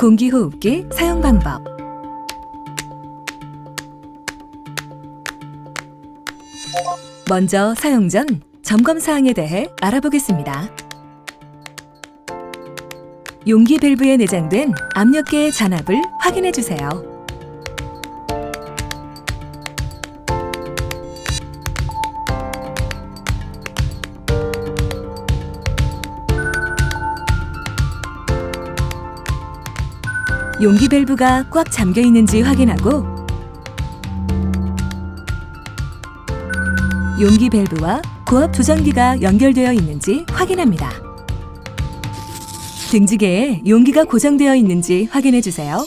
공기호흡기 사용 방법. 먼저 사용 전 점검 사항에 대해 알아보겠습니다. 용기 밸브에 내장된 압력계의 잔압을 확인해 주세요. 용기 밸브가 꽉 잠겨 있는지 확인하고 용기 밸브와 고압 조정기가 연결되어 있는지 확인합니다. 등지개에 용기가 고정되어 있는지 확인해 주세요.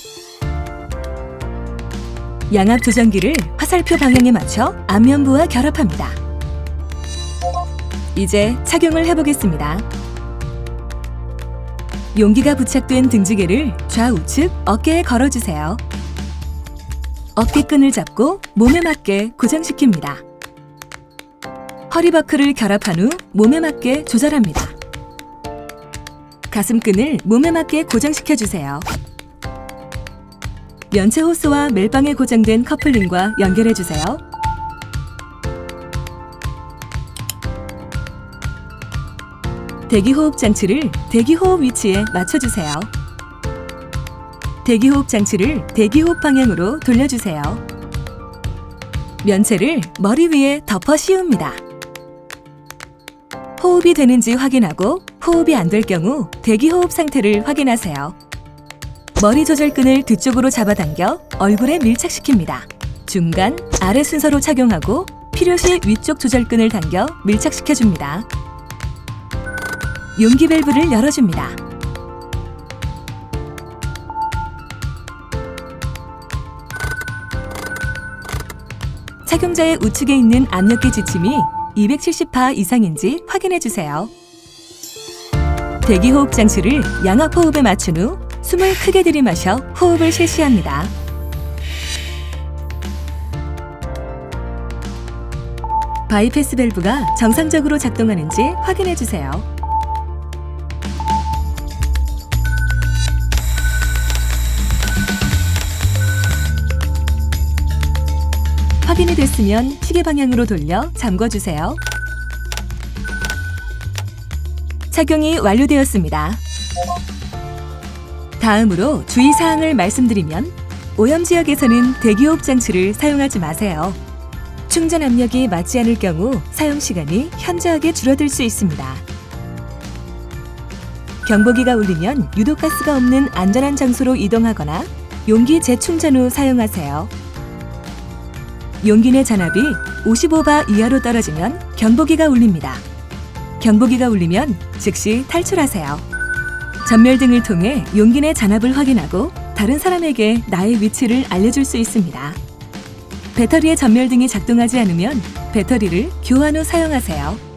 양압 조정기를 화살표 방향에 맞춰 앞면부와 결합합니다. 이제 착용을 해보겠습니다. 용기가 부착된 등지개를 좌우측 어깨에 걸어주세요. 어깨끈을 잡고 몸에 맞게 고정시킵니다. 허리버클을 결합한 후 몸에 맞게 조절합니다. 가슴끈을 몸에 맞게 고정시켜 주세요. 면체 호스와 멜빵에 고정된 커플링과 연결해 주세요. 대기호흡 장치를 대기호흡 위치에 맞춰주세요. 대기호흡 장치를 대기호흡 방향으로 돌려주세요. 면체를 머리 위에 덮어 씌웁니다. 호흡이 되는지 확인하고 호흡이 안 될 경우 대기호흡 상태를 확인하세요. 머리 조절끈을 뒤쪽으로 잡아당겨 얼굴에 밀착시킵니다. 중간, 아래 순서로 착용하고 필요시 위쪽 조절끈을 당겨 밀착시켜줍니다. 용기 밸브를 열어줍니다. 착용자의 우측에 있는 압력계 지침이 270파 이상인지 확인해 주세요. 대기호흡 장치를 양압 호흡에 맞춘 후 숨을 크게 들이마셔 호흡을 실시합니다. 바이패스 밸브가 정상적으로 작동하는지 확인해 주세요. 확인이 됐으면 시계 방향으로 돌려 잠궈 주세요. 착용이 완료되었습니다. 다음으로 주의사항을 말씀드리면 오염 지역에서는 대기호흡 장치를 사용하지 마세요. 충전 압력이 맞지 않을 경우 사용 시간이 현저하게 줄어들 수 있습니다. 경보기가 울리면 유독가스가 없는 안전한 장소로 이동하거나 용기 재충전 후 사용하세요. 내 잔압이 55바 이하로 떨어지면 경보기가 울립니다. 경보기가 울리면 즉시 탈출하세요. 전멸 등을 통해 용기 내 잔압을 확인하고 다른 사람에게 나의 위치를 알려줄 수 있습니다. 배터리의 전멸 등이 작동하지 않으면 배터리를 교환 후 사용하세요.